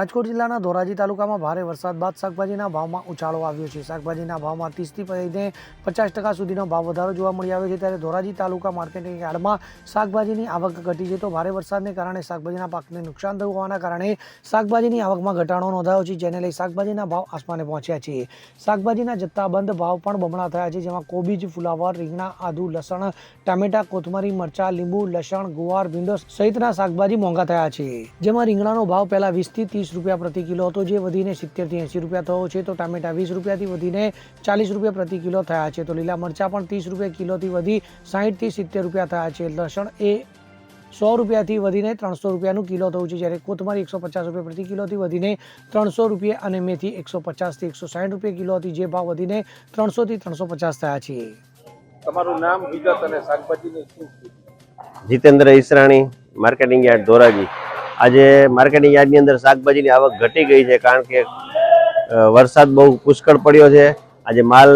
રાજકોટ જિલ્લાના ધોરાજી તાલુકામાં ભારે વરસાદ બાદ શાકભાજીના ભાવમાં ઉછાળો આવ્યો છે. શાકભાજીના ભાવમાં ત્રીસથી લઈને પચાસ ટકા સુધીનો ભાવ વધારો જોવા મળી આવ્યો છે. ત્યારે ધોરાજી તાલુકા માર્કેટિંગ યાર્ડમાં શાકભાજીની આવક ઘટી છે. તો ભારે વરસાદને કારણે શાકભાજીના પાકને નુકસાન થયું હોવાના કારણે શાકભાજીની આવકમાં ઘટાડો નોંધાયો છે, જેને લઈ શાકભાજીના ભાવ આસમાને પહોંચ્યા છે. શાકભાજીના જથ્થાબંધ ભાવ પણ બમણા થયા છે, જેમાં કોબીજ, ફુલાવર, રીંગણા, આદુ, લસણ, ટામેટા, કોથમરી, મરચા, લીંબુ, લસણ, ગુવાર ભીંડો સહિતના શાકભાજી મોંઘા થયા છે. જેમાં રીંગણાનો ભાવ પહેલાં વીસથી ત્રીસ રૂપિયા પ્રતિ કિલો હતો જે વધીને સિત્તેરથી એંસી રૂપિયા થયો છે. તો ટામેટા વીસ રૂપિયાથી વધીને ચાલીસ રૂપિયા પ્રતિ કિલો થયા છે. તો લીલા મરચાં પણ ત્રીસ રૂપિયા કિલોથી વધી સાહીઠથી સિત્તેર રૂપિયા થયા છે. લસણ એ સો રૂપિયાથી વધીને ત્રણસો રૂપિયાનું કિલો થયું છે. જ્યારે કોથમરી એકસો પચાસ રૂપિયા પ્રતિ કિલોથી વધીને ત્રણસો રૂપિયા અને મેથી એકસો પચાસથી એકસો સાઠ રૂપિયા કિલો હતી જે ભાવ વધીને ત્રણસોથી ત્રણસો પચાસ થયા છે. તમારું નામ વિગત અને શાકભાજીની શું જીતેન્દ્ર ઈસરાણી માર્કેટિંગ યાર્ડ ધોરાજી. આજે માર્કેટિંગ યાર્ડની અંદર શાકભાજીની આવક ઘટી ગઈ છે કારણ કે વરસાદ બહુ પુષ્કળ પડ્યો છે. આજે માલ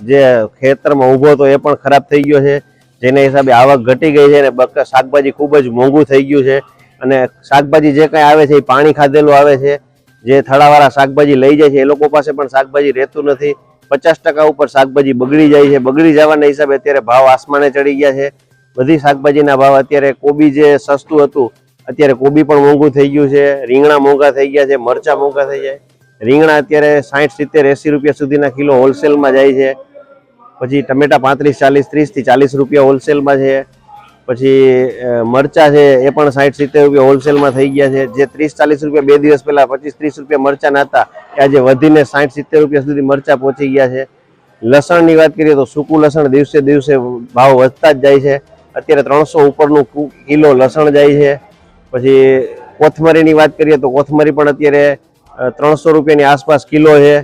જે ખેતરમાં ઊભો હતો એ પણ ખરાબ થઈ ગયો છે. જેના હિસાબે આવક ઘટી ગઈ છે અને બક, શાકભાજી ખૂબ જ મોંઘું થઈ ગયું છે. અને શાકભાજી જે કંઈ આવે છે એ પાણી ખાધેલું આવે છે. જે થળાવાળા શાકભાજી લઈ જાય છે એ લોકો પાસે પણ શાકભાજી રહેતું નથી. પચાસ ટકા ઉપર શાકભાજી બગડી જાય છે. બગડી જવાના હિસાબે અત્યારે ભાવ આસમાને ચડી ગયા છે. બધી શાકભાજીના ભાવ અત્યારે કોબી જે સસ્તું હતું અત્યારે કોબી પણ મોંઘું થઈ ગયું છે, રીંગણા મોંઘા થઈ ગયા છે, મરચા મોંઘા થઈ જાય. રીંગણા અત્યારે સાઠ સિત્તેર, એસી રૂપિયા સુધીના કિલો હોલસેલમાં જાય છે. પછી ટમેટા પાંત્રીસ, ચાલીસ, ત્રીસથી ચાલીસ રૂપિયા હોલસેલમાં છે. પછી મરચા છે, એ પણ સાઠ સિત્તેર રૂપિયા હોલસેલમાં થઈ ગયા છે. જે ત્રીસ, ચાલીસ રૂપિયા બે દિવસ પહેલાં પચીસ, ત્રીસ રૂપિયા મરચાના હતા એ આજે વધીને સાઠ સિત્તેર રૂપિયા સુધી મરચા પહોંચી ગયા છે. લસણની વાત કરીએ તો સૂકું લસણ દિવસે દિવસે ભાવ વધતા જ જાય છે. અત્યારે ત્રણસો ઉપરનું કિલો લસણ જાય છે. પછી કોથમરીની વાત કરીએ તો કોથમરી પણ અત્યારે ત્રણસો રૂપિયાની આસપાસ કિલો છે.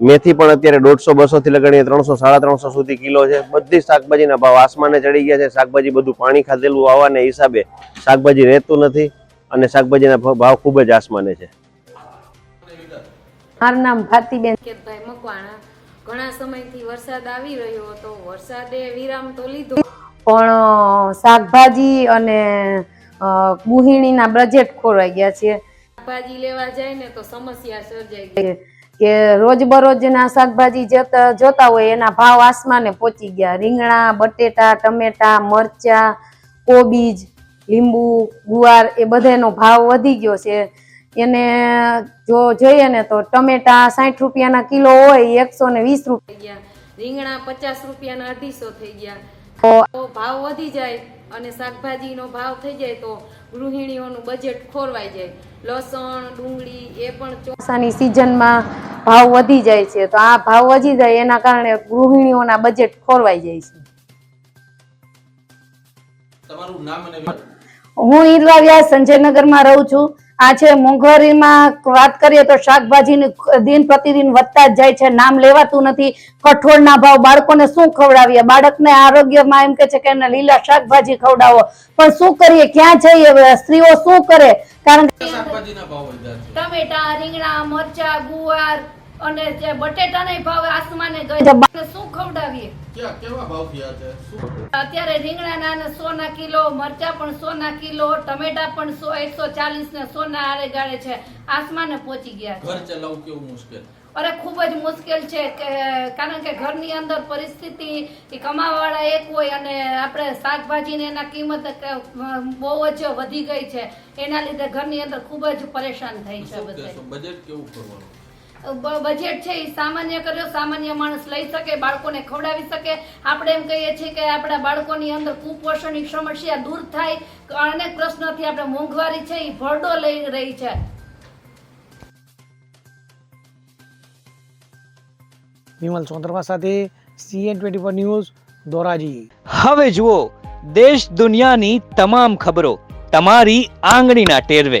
મેથી પણ અત્યારે દોઢસો બસોથી લગાડીને ત્રણસો સાડા ત્રણસો સુધી કિલો છે. બધી શાકભાજીના ભાવ આસમાને ચડી ગયા છે. શાકભાજી બધું પાણી ખાધેલું આવવાને હિસાબે શાકભાજી રહેતું નથી અને શાકભાજીના ભાવ ખૂબ જ આસમાને છે. મારું નામ ભારતીબેન કેતભાઈ મકવાણા ઘણા સમયથી વરસાદ આવી રહ્યો હતો. વરસાદે વિરામ તો લીધો. પણ શાકભાજી અને ગુહિણીના બજેટ ખોરવાઈ ગયા છે. શાકભાજી લેવા જાય ને તો સમસ્યા સર્જાઈ ગઈ. કે રોજબરોજના શાકભાજી જતા જોતા હોય એના ભાવ આસમાને પહોંચી ગયા. રીંગણા બટેટા ટમેટા મરચા કોબીજ લીંબુ ગુવાર એ બધાનો ભાવ વધી ગયો છે. એને જો જોઈએ ને તો ટમેટા સાઠ રૂપિયાના કિલો હોય એકસો ને વીસ રૂપિયા ગયા. રીંગણા પચાસ રૂપિયાના અઢીસો થઈ ગયા. તો ભાવ વધી જાય. અને શાકભાજીનો ભાવ થઈ જાય તો ગૃહિણીઓનું બજેટ ખોરવાઈ જાય. લસણ ડુંગળી એ પણ ચોસાની ચોમાસાની સિઝનમાં ભાવ વધી જાય છે. તો આ ભાવ વધી જાય એના કારણે ગૃહિણીઓના બજેટ ખોરવાઈ જાય છે. તમારું નામ અને હું ઈરવા વ્યાસ સંજયનગરમાં રહું છું. આ છે મોંઘવારીમાં વાત કરીએ તો શાકભાજીની દિન પ્રતિદિન વધતા જ જાય છે નામ લેવાતું નથી. કઠોળના ભાવ બાળકોને શું ખવડાવીએ? બાળકને આરોગ્યમાં એમ કે છે કે એને લીલા શાકભાજી ખવડાવો. પણ શું કરીએ? ક્યાં જઈએ? સ્ત્રીઓ શું કરે? કારણ કે શાકભાજીના ભાવ વધ્યા છે. ટમેટા રીંગણા મરચા ગુવાર અને જે બટેટાના ભાવ આસમાને શું ખવડાવીએ. અત્યારે રીંગણાના ને સો ના કિલો મરચા પણ સો ના કિલો ટમેટા પણ સો એકસો ચાલીસ ને સો ના આરે ગાળે છે. આસમાને પહોંચી ગયા છે. ઘર ચલાવવું કેવું મુશ્કેલ? અરે ખૂબ જ મુશ્કેલ છે કે કારણ કે ઘરની અંદર પરિસ્થિતિ કમાવા કમાવાવાળા એક હોય અને આપણે શાકભાજીને એના કિંમત બહુ જ વધી ગઈ છે. એના લીધે ઘરની અંદર ખૂબ જ પરેશાન થઈ છે બધા બજેટ કેવું કરવાનું? બજેટ છે એ સામાન્ય કર્યો સામાન્ય માણસ લઈ શકે બાળકોને ખવડાવી શકે. આપણે એમ કહીએ છીએ કે આપણા બાળકોની અંદર કુપોષણની સમસ્યા દૂર થાય. અનેક પ્રશ્નોથી આપણે મોંઘવારી છે એ ભરડો લઈ રહી છે. વિમલ સોંદરવા સાથે CN twenty four news Dhoraji. હવે જુઓ દેશ દુનિયાની તમામ ખબરો તમારી આંગળીના ટેરવે.